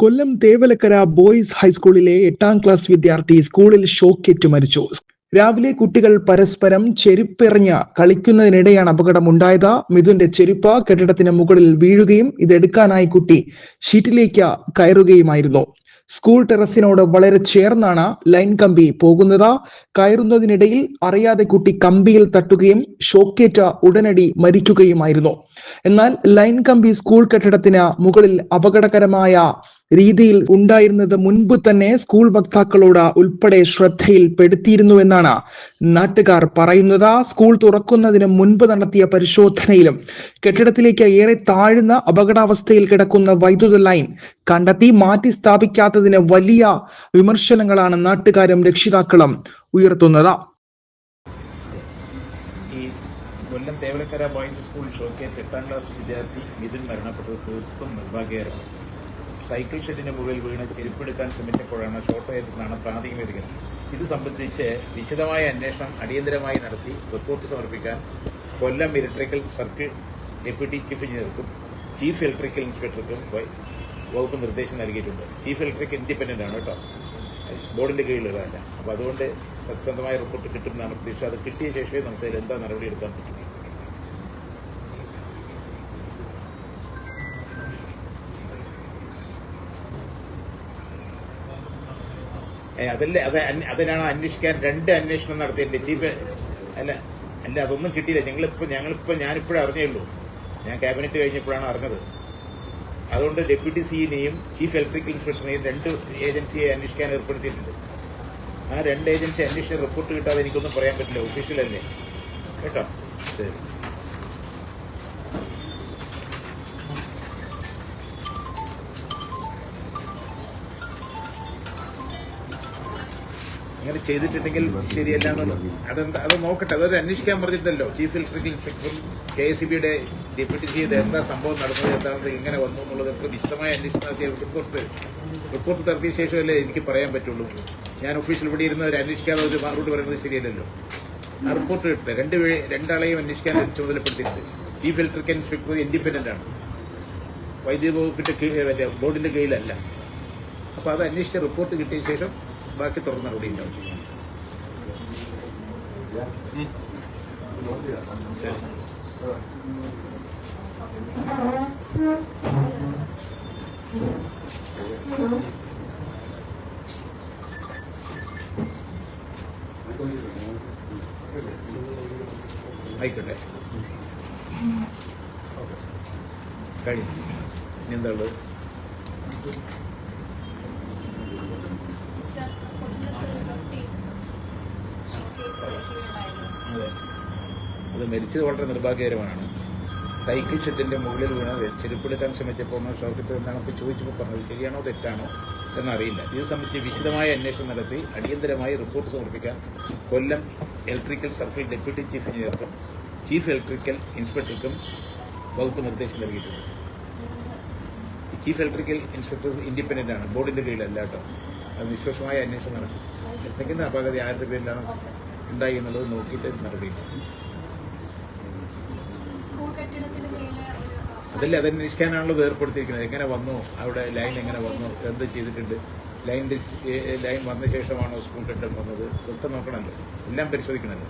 കൊല്ലം Thevalakkara boys ഹൈസ്കൂളിലെ എട്ടാം class വിദ്യാർത്ഥി സ്കൂളിൽ ഷോക്കേറ്റ് മരിച്ചു. രാവിലെ കുട്ടികൾ പരസ്പരം ചെരുപ്പെറിഞ്ഞ കളിക്കുന്നതിനിടെയാണ് അപകടമുണ്ടായത്. മിഥുന്റെ ചെരുപ്പ് കെട്ടിടത്തിന് മുകളിൽ വീഴുകയും ഇതെടുക്കാനായി കുട്ടി ഷീറ്റിലേക്ക് കയറുകയുമായിരുന്നു. സ്കൂൾ ടെറസിനോട് വളരെ ചേർന്നാണ് ലൈൻ കമ്പി പോകുന്നത്. കയറുന്നതിനിടയിൽ അറിയാതെ കുട്ടി കമ്പിയിൽ തട്ടുകയും ഷോക്കേറ്റ ഉടനടി മരിക്കുകയുമായിരുന്നു. എന്നാൽ ലൈൻ കമ്പി സ്കൂൾ കെട്ടിടത്തിന് മുകളിൽ അപകടകരമായ രീതിയിൽ ഉണ്ടായിരുന്നത് മുൻപ് തന്നെ സ്കൂൾ വക്താക്കളോട് ഉൾപ്പെടെ ശ്രദ്ധയിൽപ്പെടുത്തിയിരുന്നുവെന്നാണ് നാട്ടുകാർ പറയുന്നത്. സ്കൂൾ തുറക്കുന്നതിന് മുൻപ് നടത്തിയ പരിശോധനയിലും കെട്ടിടത്തിലേക്ക് ഏറെ താഴ്ന്ന അപകടാവസ്ഥയിൽ കിടക്കുന്ന വൈദ്യുത ലൈൻ കണ്ടെത്തി മാറ്റി സ്ഥാപിക്കാത്തതിന് വലിയ വിമർശനങ്ങളാണ് നാട്ടുകാരും രക്ഷിതാക്കളും ഉയർത്തുന്നത്. കൊല്ലം തേവലക്കര ബോയ്സ് സ്കൂൾ ഷോക്കേറ്റ് എട്ടാം ക്ലാസ് വിദ്യാർത്ഥി മിഥുൻ മരണപ്പെട്ടത് തീർത്തും നിർഭാഗ്യകരമാണ്. സൈക്കിൾ ഷെഡിന് മുകളിൽ വീണ് ചെരുപ്പെടുക്കാൻ ശ്രമിച്ചപ്പോഴാണ് ഷോർട്ടായതെന്നാണ് പ്രാഥമിക നിഗമനം ഇത് സംബന്ധിച്ച് വിശദമായ അന്വേഷണം അടിയന്തരമായി നടത്തി റിപ്പോർട്ട് സമർപ്പിക്കാൻ Kollam electrical circle deputy chief എഞ്ചിനീയർക്കും chief electrical ഇൻസ്പെക്ടർക്കും വകുപ്പ് നിർദ്ദേശം നൽകിയിട്ടുണ്ട്. ചീഫ് ഇലക്ട്രിക് ഇൻഡിപെൻഡന്റ് ആണ് കേട്ടോ. ബോർഡിന്റെ കീഴിലുള്ളതല്ല. അപ്പോൾ അതുകൊണ്ട് സത്യസന്ധമായ റിപ്പോർട്ട് കിട്ടുമെന്നാണ് പ്രതീക്ഷ. അത് കിട്ടിയ ശേഷമേ നമുക്ക് എന്താ നടപടി എടുക്കാൻ പറ്റുള്ളൂ. അതല്ലേ അത് അതിനാണ് അന്വേഷിക്കാൻ രണ്ട് അന്വേഷണം നടത്തിയിട്ടുണ്ട്. ചീഫ് അല്ല അല്ല അതൊന്നും കിട്ടിയില്ല. ഞങ്ങളിപ്പോൾ ഞങ്ങളിപ്പോൾ ഞാനിപ്പോഴേ അറിഞ്ഞേ ഉള്ളൂ. ഞാൻ ക്യാബിനറ്റ് കഴിഞ്ഞപ്പോഴാണ് അറിഞ്ഞത്. അതുകൊണ്ട് ഡെപ്യൂട്ടി സിയിനെയും ചീഫ് ഇലക്ട്രിക്കൽ ഇൻസ്പെക്ടറിനെയും രണ്ട് ഏജൻസിയെ അന്വേഷിക്കാൻ ഏർപ്പെടുത്തിയിട്ടുണ്ട്. ആ രണ്ട് ഏജൻസി അന്വേഷിച്ച റിപ്പോർട്ട് കിട്ടാതെ എനിക്കൊന്നും പറയാൻ പറ്റില്ല. ഒഫീഷ്യൽ അല്ലേ? കേട്ടോ? ശരി. അങ്ങനെ ചെയ്തിട്ടുണ്ടെങ്കിൽ ശരിയല്ല എന്നല്ലോ അതെന്താ അത് നോക്കട്ടെ അതൊരു അന്വേഷിക്കാൻ പറഞ്ഞിട്ടല്ലോ. ചീഫ് ഇലക്ട്രിക്കൽ ഇൻസ്പെക്ടറും കെ എസ് ബിയുടെ ഡെപ്യൂട്ടി ചെയ്ത് എന്താ സംഭവം നടന്നത് എന്താണെന്ന് ഇങ്ങനെ വന്നു എന്നുള്ളതൊക്കെ വിശദമായ അന്വേഷണം നടത്തിയ റിപ്പോർട്ട് റിപ്പോർട്ട് നടത്തിയ ശേഷമല്ലേ എനിക്ക് പറയാൻ പറ്റുള്ളൂ. ഞാൻ ഒഫീഷ്യൽ ഇവിടെ ഇരുന്ന് ഒരു അന്വേഷിക്കാതെ ഒരു മറുപടി പറയുന്നത് ശരിയല്ലല്ലോ. ആ റിപ്പോർട്ട് കിട്ടില്ല രണ്ട് രണ്ടാളെയും അന്വേഷിക്കാൻ ചുമതലപ്പെടുത്തിയിട്ടുണ്ട്. ചീഫ് ഇലക്ട്രിക്കൽ ഇൻസ്പെക്ടർ ഇൻഡിപെൻഡന്റ് ആണ്. വൈദ്യുതി വകുപ്പിന്റെ ബോർഡിന്റെ കീഴിലല്ല. അപ്പോൾ അത് അന്വേഷിച്ച റിപ്പോർട്ട് കിട്ടിയ ശേഷം ബാക്കി തുറന്ന നടപടി ഉണ്ടാവും ആയിക്കോട്ടെ. കഴിഞ്ഞു. ഇനി എന്താ ഉള്ളത് അതെ അത് മരിച്ചത് വളരെ നിർഭാഗ്യകരമാണ്. സൈക്കിൾ ഷെഡിന്റെ മുകളിൽ വീണ് ചെരുപ്പെടുക്കാൻ ശ്രമിച്ചപ്പോൾ ഷോക്കത്ത് എന്താണെന്നൊക്കെ ചോദിച്ചപ്പോൾ പറഞ്ഞത് ശരിയാണോ തെറ്റാണോ എന്നറിയില്ല. ഇത് സംബന്ധിച്ച് വിശദമായ അന്വേഷണം നടത്തി അടിയന്തരമായി റിപ്പോർട്ട് സമർപ്പിക്കാൻ Kollam electrical circle deputy chief എഞ്ചിനീയർക്കും chief electrical ഇൻസ്പെക്ടർക്കും വകുപ്പ് നിർദ്ദേശം നൽകിയിട്ടുണ്ട്. ചീഫ് ഇലക്ട്രിക്കൽ ഇൻസ്പെക്ടർ ഇൻഡിപെൻഡന്റ് ആണ്. ബോർഡിന്റെ കീഴിലല്ല കേട്ടോ. അത് നിഷ്പക്ഷമായ അന്വേഷണം നടത്തി. എന്തെങ്കിലും അപകടം ആരുടെ പേരിലാണ് ഉണ്ടായി എന്നുള്ളത് നോക്കിയിട്ട് നടപടി സ്കൂൾ കെട്ടിടത്തിന് മേലെ ഒരു അതല്ലേ അത് അന്വേഷിക്കാനാണല്ലോ ഏർപ്പെടുത്തിയിരിക്കുന്നത് എങ്ങനെ വന്നു? അവിടെ ലൈൻ എങ്ങനെ വന്നു? എന്ത് ചെയ്തിട്ടുണ്ട്? ഏ- ലൈൻ വന്ന ശേഷമാണോ സ്കൂൾ കെട്ടിടം വന്നത്? ഇതൊക്കെ നോക്കണമല്ലോ. എല്ലാം പരിശോധിക്കണമല്ലോ.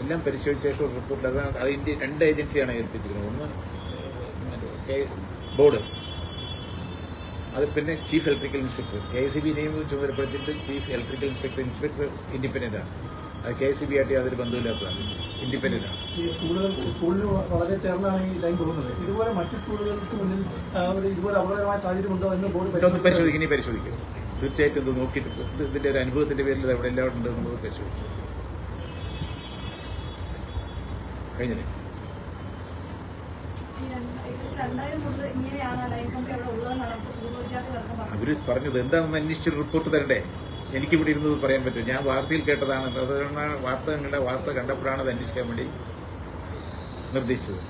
എല്ലാം പരിശോധിച്ച ശേഷം റിപ്പോർട്ട്. അത് അതിന്റെ രണ്ട് ഏജൻസിയാണ് ഏൽപ്പിച്ചിരിക്കുന്നത്. ഒന്ന് ബോർഡ്. അത് പിന്നെ chief electrical inspector. K C B നിയമം ചുമതലപ്പെടുത്തിയിട്ട് chief electrical inspector inspector independent ആണ് അത് കെ സി ബി ആയിട്ട് യാതൊരു ബന്ധമില്ലാത്തതാണ് ഇൻഡിപെൻഡന്റ് ആണ്. ഈ സ്കൂളുകൾ സ്കൂളിന് വളരെ ചേർന്നാണ് ഈ ലൈൻ പോകുന്നത്. ഇതുപോലെ മറ്റ് സ്കൂളുകൾക്ക് മുന്നിൽ ഒരു ഇതുപോലെ അപകടകരമായ സാഹചര്യം ഉണ്ടോ എന്ന് ബോർഡ് ഇതൊന്ന് പരിശോധിക്കും പരിശോധിക്കും ഇനി പരിശോധിക്കും. തീർച്ചയായിട്ടും ഇത് നോക്കിയിട്ട് ഇതിന്റെ ഒരു അനുഭവത്തിന്റെ പേരിൽ എവിടെ എല്ലാം ഉണ്ട് എന്നുള്ളത് പരിശോധിക്കും. കഴിഞ്ഞില്ലേ? അവർ പറഞ്ഞത്. എന്താണെന്ന് അന്വേഷിച്ചൊരു റിപ്പോർട്ട് തരണ്ടേ? എനിക്ക് ഇവിടെ ഇരുന്നത് പറയാൻ പറ്റും ഞാൻ വാർത്തയിൽ കേട്ടതാണ്. അതുകൊണ്ടാണ് വാർത്ത വാർത്ത കണ്ടപ്പോഴാണ് അത് അന്വേഷിക്കാൻ വേണ്ടി നിർദ്ദേശിച്ചത്.